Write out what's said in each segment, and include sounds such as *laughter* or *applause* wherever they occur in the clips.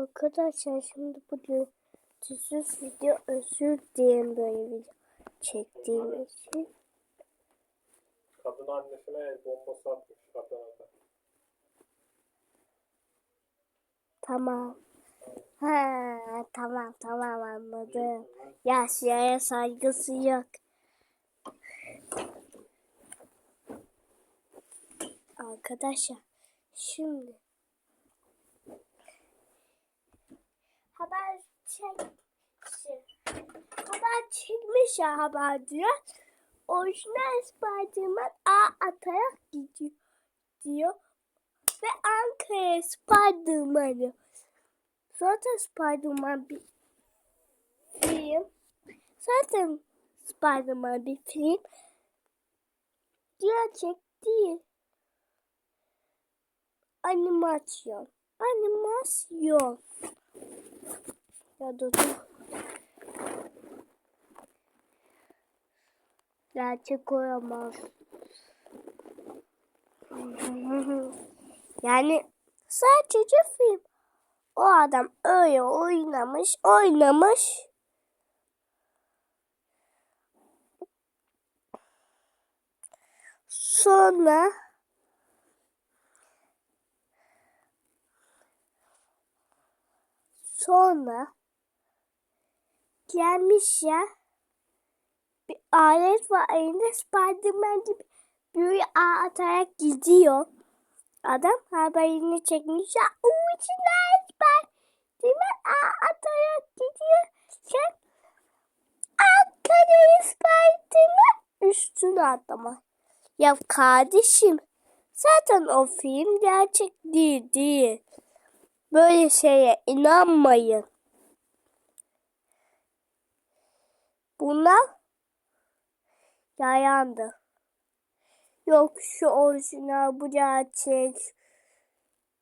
Arkadaşlar şimdi bu düzsüz video özür dilerim böyle video çektiğim için. Kadın annesine el bombası atmış Adana'da. Tamam. Ha tamam tamam anladım. Yaşlıya saygısı yok. Arkadaşlar şimdi haber çek haber çekmiş ya haber diyor. Orijinal Spiderman A atarak gidiyor diyor. Ve Ankara'ya Spiderman'ı. Zaten Spiderman bir film. Zaten Spiderman bir film. Gerçek değil. Animasyon. Animasyon. Ya da dur. Gerçek olamaz. *laughs* yani sadece film. O adam öyle oynamış, oynamış. Sonra sonra gelmiş ya bir alet var elinde Spiderman gibi büyü atarak gidiyor. Adam haberini çekmiş ya. Uuu içinden Spiderman ağ atarak gidiyor. Sen arkada Spiderman üstüne atlama. Ya kardeşim zaten o film gerçek değil değil. Böyle şeye inanmayın. Bunlar yayandı. Yok şu orijinal bu gerçek.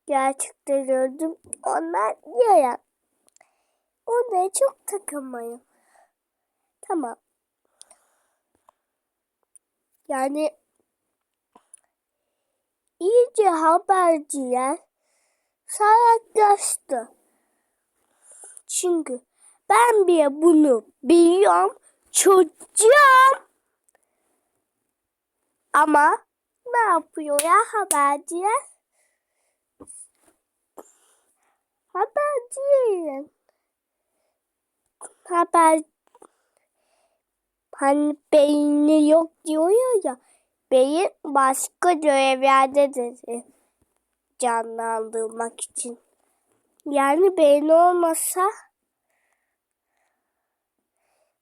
Gerçekten öldüm. Onlar yayan. Onlara çok takılmayın. Tamam. Yani iyice haberciler salaklaştı. Çünkü ben bile bunu biliyorum. Çocuğum. Ama ne yapıyor ya haberciler? Haberciler. Haber hani beyni yok diyor ya. Beyin başka görevlerde dedi canlandırmak için. Yani beyin olmasa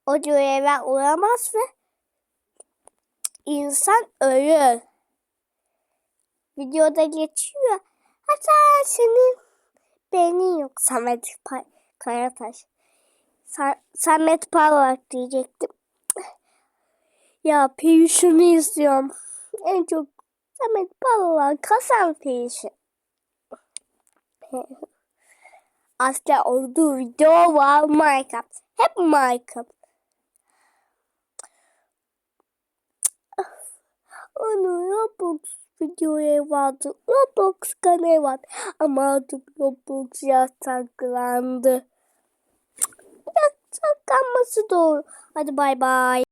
o görevler olamaz ve insan ölür. Videoda geçiyor. Hatta senin beynin yok. Samet pa Karataş. Sa Samet Parlak diyecektim. Ya Peyuş'unu istiyorum. En çok Samet Parlak kasan Peyuş'u. Asla olduğu video var Minecraft. Hep Minecraft. Onu Roblox videoya vardı. Roblox kanalı var. Ama artık Roblox yasaklandı. Yasaklanması doğru. Hadi bay bay.